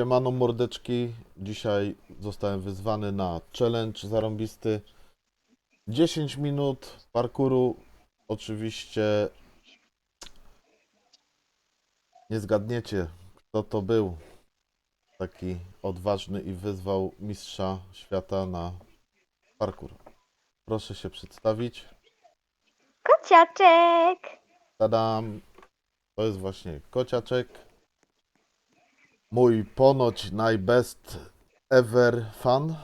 Siemano mordeczki, dzisiaj zostałem wyzwany na challenge zarąbisty. 10 minut parkuru, oczywiście nie zgadniecie kto to był taki odważny i wyzwał mistrza świata na parkur. Proszę się przedstawić. Kociaczek! Tadam! To jest właśnie kociaczek. Mój ponoć najbest ever fan.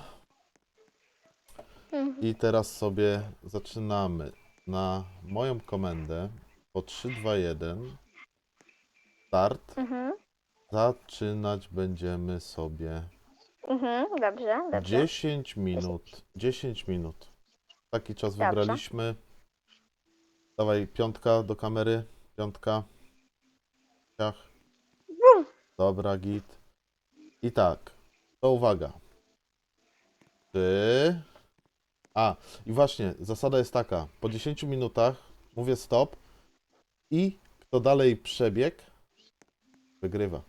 Mhm. I teraz sobie zaczynamy na moją komendę po 3, 2, 1. Start. Mhm. Zaczynać będziemy sobie Mhm. Dobrze, dobrze. 10 minut. 10 minut. Taki czas Dobrze. wybraliśmy. Dawaj, piątka do kamery. Piątka. Ciach. Dobra, git. I tak, to uwaga. Ty. A, i właśnie, zasada jest taka. Po 10 minutach mówię stop i kto dalej przebieg, wygrywa.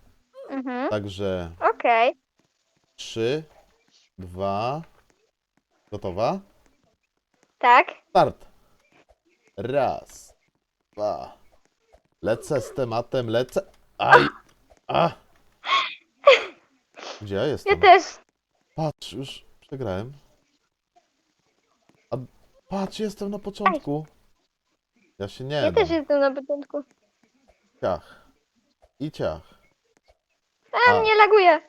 Mhm. Także Okej. 3, 2, gotowa? Tak. Start. Raz, dwa. Lecę z tematem, lecę. Aj! A! Gdzie ja jestem? Ja też. Patrz, już przegrałem. A patrz, jestem na początku. Ja się nie Ja dam. też jestem na początku. Ciach. I ciach. A, A. mnie laguje.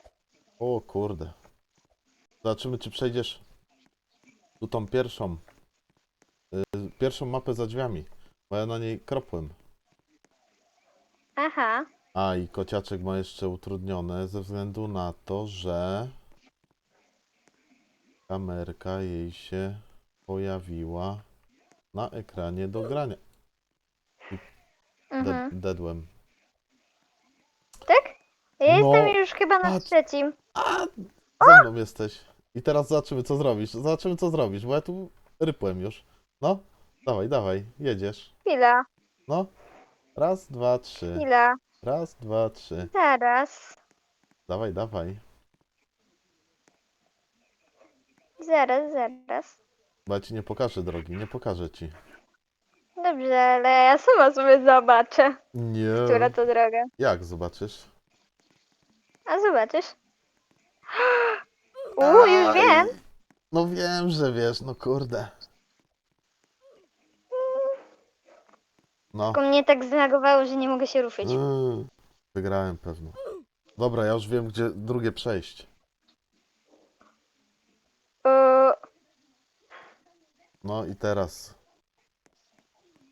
O kurde. Zobaczymy, czy przejdziesz tu tą pierwszą. y, pierwszą mapę za drzwiami. Bo ja na niej kropłem. Aha. A i kociaczek ma jeszcze utrudnione ze względu na to, że kamerka jej się pojawiła na ekranie do grania. Mhm. De- dedłem. Tak? Ja No, jestem już chyba na patrz. trzecim. Ze mną jesteś. I teraz zobaczymy, co zrobisz. Zobaczymy, co zrobisz, bo ja tu rypłem już. No, dawaj, dawaj, jedziesz. Chwila, No, raz, dwa, trzy. chwila. Raz, dwa, trzy. Zaraz. Dawaj, dawaj. Zaraz, zaraz. Bo ja ci nie pokażę drogi, nie pokażę ci. Dobrze, ale ja sama sobie zobaczę, Nie. która to droga. Jak zobaczysz? A zobaczysz. Uuu, już wiem. No wiem, że wiesz, no kurde. No. Tylko mnie tak zlagowało, że nie mogę się ruszyć. Mm, Wygrałem pewno. Dobra, ja już wiem, gdzie drugie przejść. O, No i teraz.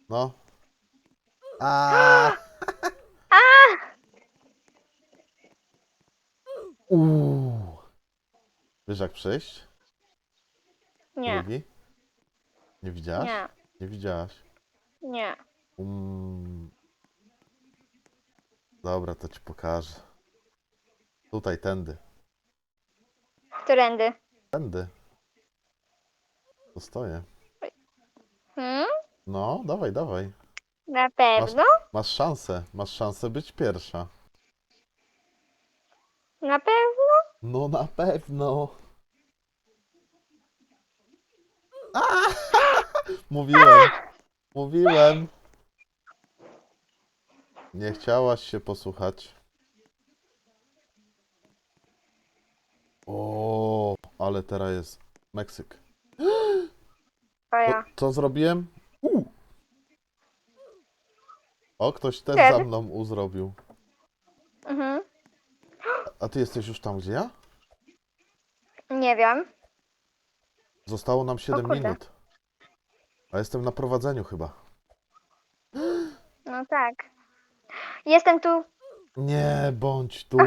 No. A. Uuu. Wiesz jak przejść? nie, Drugi? Nie widziałaś? nie, Nie widziałaś? nie. Mm. Dobra, to ci pokażę. Tutaj, tędy. Którędy? Tędy. To stoję. Hmm? No, dawaj, dawaj. Na pewno? Masz szansę, masz szansę być pierwsza. Na pewno? No na pewno. A! Mówiłem, mówiłem. Nie chciałaś się posłuchać. O, ale teraz jest Meksyk. O Co, ja. co zrobiłem? U. O, ktoś też Kiedy? za mną u zrobił. Mhm. A ty jesteś już tam, gdzie ja? Nie wiem. Zostało nam 7 kurde. minut. A jestem na prowadzeniu chyba. No tak. Jestem tu. Nie bądź tu,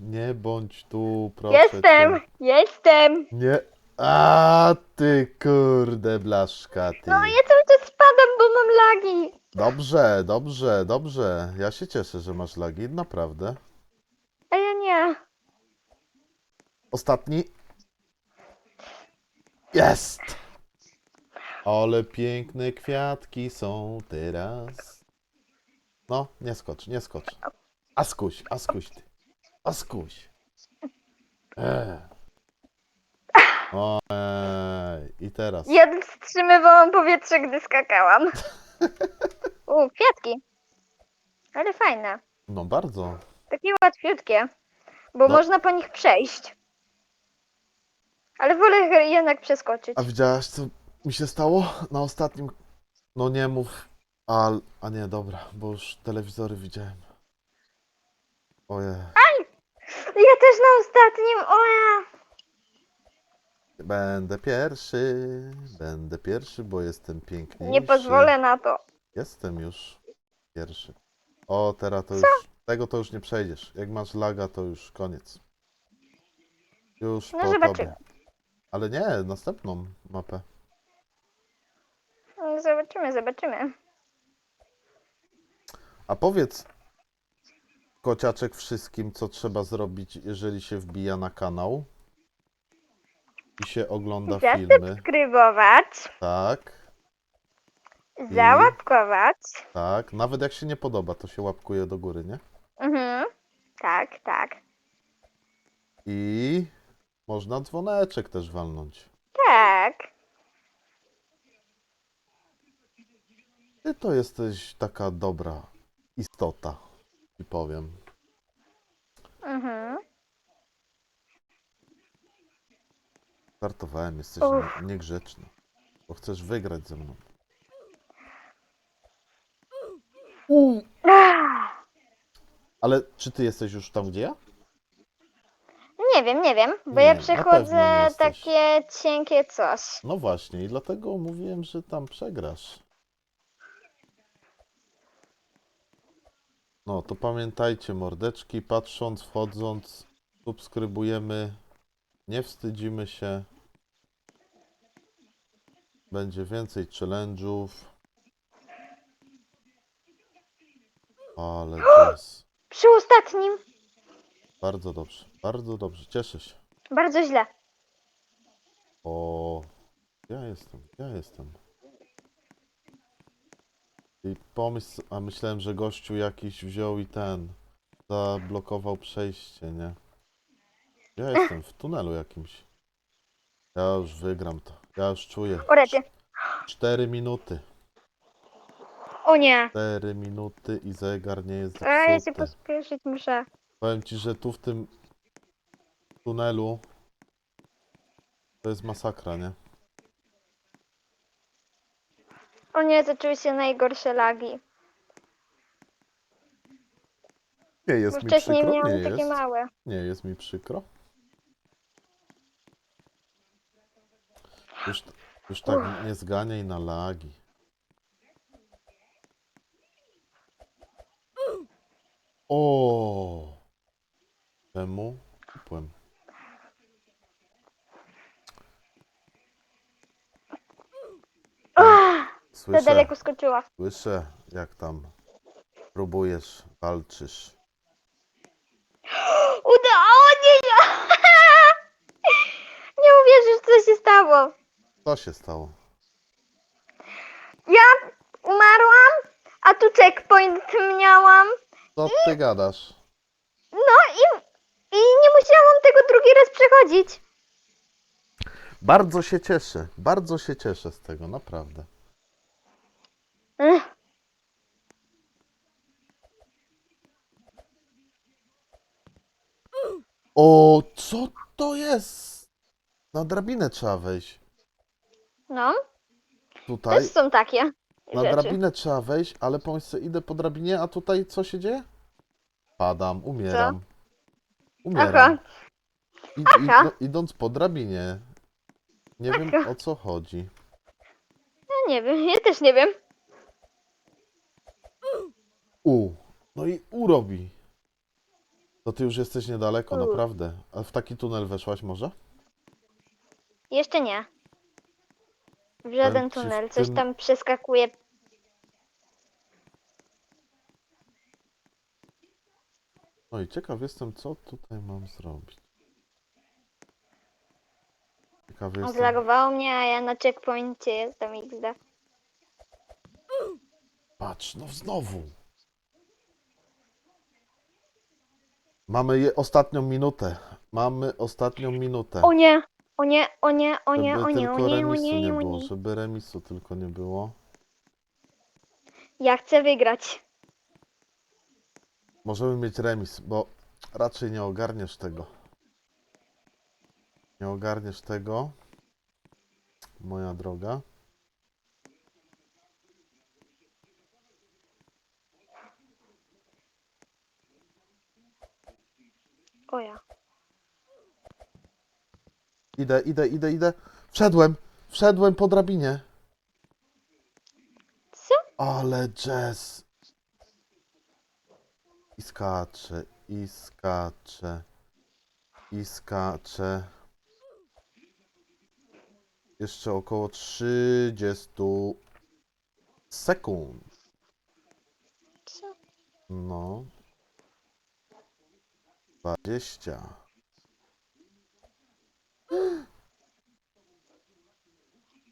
nie bądź tu, proszę jestem. cię. Jestem. Nie. A ty kurde blaszka ty. No ja cały czas spadam, bo mam lagi. Dobrze, dobrze, dobrze. Ja się cieszę, że masz lagi, naprawdę. A ja nie. Ostatni. Jest! Ale piękne kwiatki są teraz. No, nie skocz, nie skocz. A skuś, a skuś ty. A skuś. Eee. Ojej. I teraz. Ja wstrzymywałam powietrze, gdy skakałam. U, kwiatki. Ale fajne. No bardzo. Takie łatwiutkie. Bo No. można po nich przejść. Ale wolę jednak przeskoczyć. A widziałaś, co mi się stało na ostatnim? No nie mów. A, a nie, dobra, bo już telewizory widziałem. Ojej. Ja też na ostatnim. O ja. Będę pierwszy. Będę pierwszy, bo jestem piękniejszy. Nie pozwolę na to. Jestem już pierwszy. O, teraz to już. Tego to już nie przejdziesz. Jak masz laga, to już koniec. Już No po zobaczymy. tobie. Ale nie, następną mapę. No, Zobaczymy, zobaczymy. A powiedz, kociaczek, wszystkim, co trzeba zrobić, jeżeli się wbija na kanał i się ogląda filmy. Zasubskrybować, Tak, załapkować. tak. Nawet jak się nie podoba, to się łapkuje do góry, nie? Mhm. Tak, tak. I można dzwoneczek też walnąć. Tak. Ty to jesteś taka dobra istota, i powiem. Mhm. Żartowałem, jesteś Uff. niegrzeczny. Bo chcesz wygrać ze mną. Ale czy ty jesteś już tam, gdzie ja? Nie wiem, nie wiem, bo Nie, ja na przechodzę pewno nie jesteś. takie cienkie coś. No właśnie, i dlatego mówiłem, że tam przegrasz. No to pamiętajcie, mordeczki, patrząc, wchodząc, subskrybujemy, nie wstydzimy się. Będzie więcej challenge'ów. Ale jazz. Przy ostatnim Bardzo dobrze, bardzo dobrze, cieszę się. bardzo źle. O, ja jestem, ja jestem. I pomysł, a myślałem, że gościu jakiś wziął i ten zablokował przejście, nie? Ja jestem w tunelu jakimś. Ja już wygram to. Ja już czuję. O rety. Cztery minuty. O nie. Cztery minuty i zegar nie jest A ja się zepsuty. pospieszyć muszę. Powiem ci, że tu w tym tunelu to jest masakra, nie? O nie, zaczęły się najgorsze lagi. Nie Bo jest mi wcześniej przykro, nie takie jest. małe. Nie jest mi przykro. Już, już tak nie zganiaj na lagi. O! Czemu? Kupłem. Za Słyszę, daleko skoczyła. słyszę, jak tam próbujesz, walczysz. Udało nie, nie. Nie uwierzysz, co się stało. Co się stało? Ja umarłam, a tu checkpoint miałam. Co ty gadasz? No i, i nie musiałam tego drugi raz przechodzić. Bardzo się cieszę, bardzo się cieszę z tego, naprawdę. Ech, O, co to jest? Na drabinę trzeba wejść. No, Tutaj też są takie na rzeczy. drabinę trzeba wejść, ale pomyśl sobie, idę po drabinie, a tutaj co się dzieje? Padam, umieram. Umieram. Aha. I, Aha. idąc po drabinie. Nie wiem Aha. o co chodzi. Ja nie wiem, ja też nie wiem. U. No i U robi. To ty już jesteś niedaleko, U. naprawdę. A w taki tunel weszłaś może? Jeszcze nie. W żaden ci w tunel, coś tym- tam przeskakuje. No i ciekaw jestem, co tutaj mam zrobić. Ciekaw jestem. Odlagowało mnie, a ja na checkpoincie jestem XD. Patrz, no znowu. Mamy je ostatnią minutę. Mamy ostatnią minutę. O nie, o nie, o nie, o nie, żeby o nie, o tylko nie, o remisu nie, nie o było, nie. żeby remisu tylko nie było. Ja chcę wygrać. Możemy mieć remis, bo raczej nie ogarniesz tego. Nie ogarniesz tego, moja droga. O ja. Idę, idę, idę, idę. Wszedłem, wszedłem po drabinie. Co? Ale jazz. I skacze, i skacze, i skacze. Jeszcze około 30 sekund. Co? No. 20.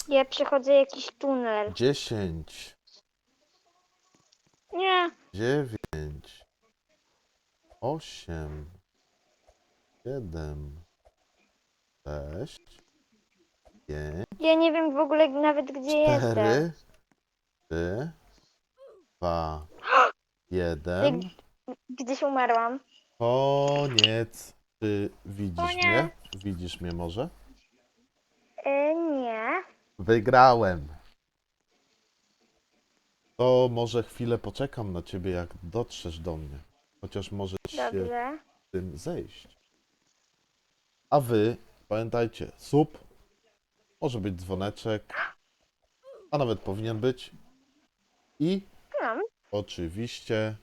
Ja przechodzę jakiś tunel. 10. Nie. dziewięć, osiem, siedem, sześć, pięć, Ja nie wiem w ogóle nawet gdzie jestem. cztery, trzy, dwa, jeden. Gdzieś umarłam. Koniec. Czy widzisz O nie. mnie? Widzisz mnie może? E, nie. Wygrałem. To może chwilę poczekam na ciebie, jak dotrzesz do mnie. Chociaż może się Dobrze. tym zejść. A wy pamiętajcie, sub, może być dzwoneczek, a nawet powinien być. I No, oczywiście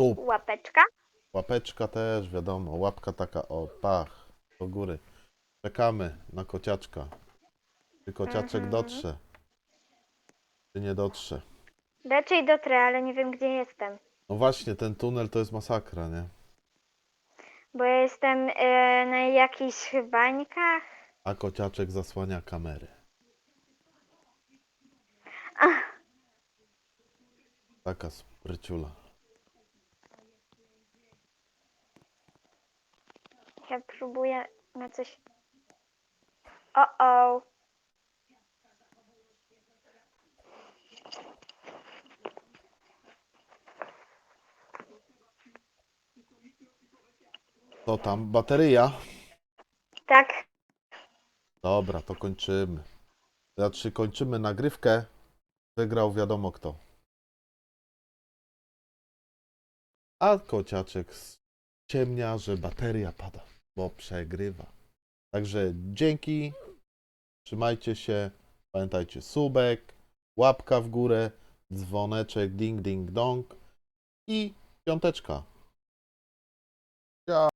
sub, łapeczka. łapeczka też, wiadomo, łapka taka o pach do góry. Czekamy na kociaczka. Czy kociaczek Mhm. dotrze? Czy nie dotrze? Raczej dotrę, ale nie wiem gdzie jestem. No właśnie, ten tunel to jest masakra, nie? Bo ja jestem e, na jakichś bańkach. A kociaczek zasłania kamerę. Ach, Taka spryciula. Ja próbuję na coś. O, o. To tam bateria. Tak. Dobra, to kończymy. Znaczy kończymy nagrywkę. Wygrał wiadomo kto. A kociaczek ciemnia, że bateria pada, bo przegrywa. Także dzięki. Trzymajcie się. Pamiętajcie subek, łapka w górę, dzwoneczek, ding ding dong i piąteczka.